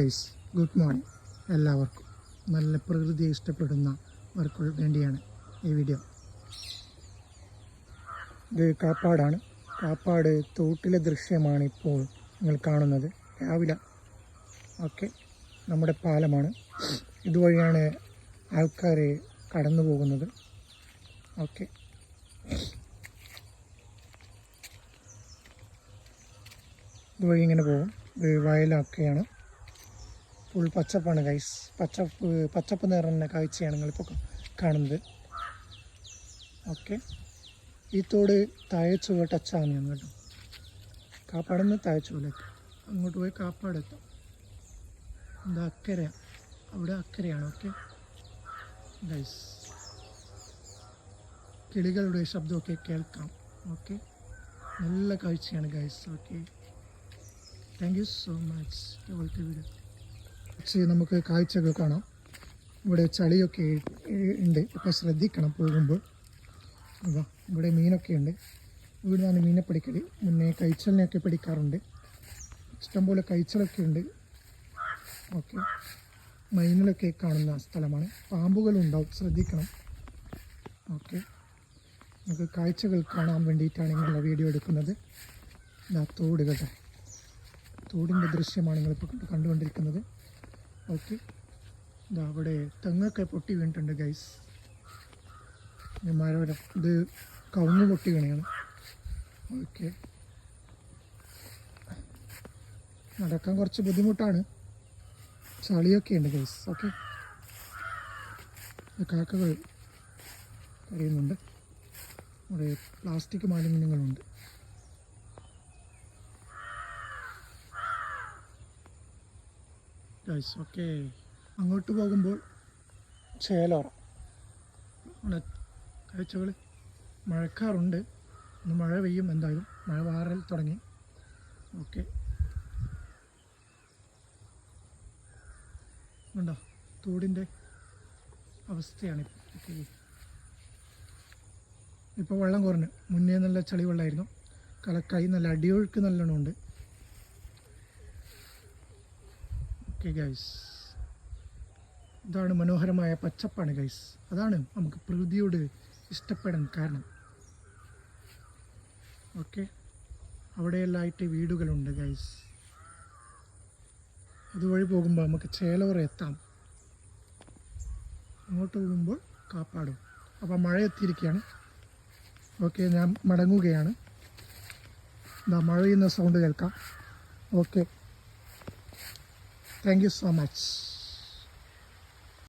Guys good morning. എല്ലാവർക്കും നല്ല പ്രകൃതിയെ ഇഷ്ടപ്പെടുന്നവർക്ക് വേണ്ടിയാണ് ഈ വീഡിയോ. ഇത് കാപ്പാടാണ്. കാപ്പാട് തോട്ടിലെ ദൃശ്യമാണ് ഇപ്പോൾ നിങ്ങൾ കാണുന്നത്. രാവിലെ. ഓക്കെ. നമ്മുടെ പാലമാണ്. ഇതുവഴിയാണ് ആൾക്കാർ കടന്നു പോകുന്നത്. ഓക്കെ. ഇതുവഴി ഇങ്ങനെ പോകും. വയലൊക്കെയാണ് ഫുൾ പച്ചപ്പാണ് ഗൈസ് പച്ചപ്പ് പച്ചപ്പ് നിറഞ്ഞ കാഴ്ചയാണ് നിങ്ങളിപ്പോൾ കാണുന്നത്. ഓക്കെ. ഈ തോട് താഴെ ചുവ ടച്ചാണ് ഞാൻ കേട്ടോ. താഴെ ചുവലേക്ക് അങ്ങോട്ട് പോയി കാപ്പാടെത്താം. എന്താ അക്കര. അവിടെ അക്കരയാണ് ഓക്കെ. ഗൈസ് കിളികളുടെ ശബ്ദമൊക്കെ കേൾക്കാം ഓക്കെ. നല്ല കാഴ്ചയാണ് guys okay. Thank you so much കേവലത്തെ video പക്ഷേ നമുക്ക് കാഴ്ചകൾ കാണാം. ഇവിടെ ചളിയൊക്കെ ഉണ്ട് ഇപ്പം ശ്രദ്ധിക്കണം പോകുമ്പോൾ അതാ ഇവിടെ മീനൊക്കെ ഉണ്ട് ഇവിടെ നിന്നാണ് മീനെ പിടിക്കൽ മുന്നേ കൈച്ചലിനെയൊക്കെ പിടിക്കാറുണ്ട്. ഇഷ്ടംപോലെ കൈച്ചലൊക്കെ ഉണ്ട് ഓക്കെ. മൈനലൊക്കെ കാണുന്ന സ്ഥലമാണ്. പാമ്പുകളുണ്ടാവും. ശ്രദ്ധിക്കണം. ഓക്കെ. നമുക്ക് കാഴ്ചകൾ കാണാൻ വേണ്ടിയിട്ടാണ് ഇങ്ങനെയുള്ള വീഡിയോ എടുക്കുന്നത്. തോട് കേട്ടോ തോടിന്റെ ദൃശ്യമാണ് നിങ്ങളിപ്പോൾ കണ്ട് കണ്ടുകൊണ്ടിരിക്കുന്നത്. ഓക്കെ. ഇതാ അവിടെ തെങ്ങൊക്കെ പൊട്ടി വീണിട്ടുണ്ട് ഗൈസ് മരം ഇത് കവുങ്ങ് പൊട്ടി വീണയാണ് ഓക്കെ. നടക്കാൻ കുറച്ച് ബുദ്ധിമുട്ടാണ്. ചളിയൊക്കെ ഉണ്ട് ഗൈസ് ഓക്കെ. കാക്കകൾ കരയുന്നുണ്ട്. നമ്മുടെ പ്ലാസ്റ്റിക് മാലിന്യങ്ങളുണ്ട്. ഗൈസ് ഓക്കെ അങ്ങോട്ട് പോകുമ്പോൾ ചേലോറ. കാഴ്ചകൾ മഴക്കാറുണ്ട്. ഇന്ന് മഴ പെയ്യും എന്തായാലും. മഴ വാറൽ തുടങ്ങി. ഓക്കെ ഉണ്ടോ തോടിന്റെ അവസ്ഥയാണ് ഓക്കെ ഇപ്പോൾ വെള്ളം കുറഞ്ഞു. മുന്നേ നല്ല ചളി വെള്ളമായിരുന്നു കലക്കായി നല്ല അടിയൊഴുക്ക് നല്ലോണം ഓക്കെ ഗൈസ് ഇതാണ് മനോഹരമായ പച്ചപ്പാണ് ഗൈസ് അതാണ് നമുക്ക് പ്രകൃതിയോട് ഇഷ്ടപ്പെടാൻ കാരണം. ഓക്കെ അവിടെയെല്ലാമായിട്ട് വീടുകളുണ്ട് ഗൈസ് അതുവഴി പോകുമ്പോൾ നമുക്ക് ചേലവർ എത്താം. അങ്ങോട്ട് പോകുമ്പോൾ കാപ്പാടും. അപ്പോൾ മഴ എത്തിയിരിക്കുകയാണ്. ഓക്കെ ഞാൻ മടങ്ങുകയാണ്. എന്താ മഴ ചെയ്യുന്ന സൗണ്ട് കേൾക്കാം. Okay thank you so much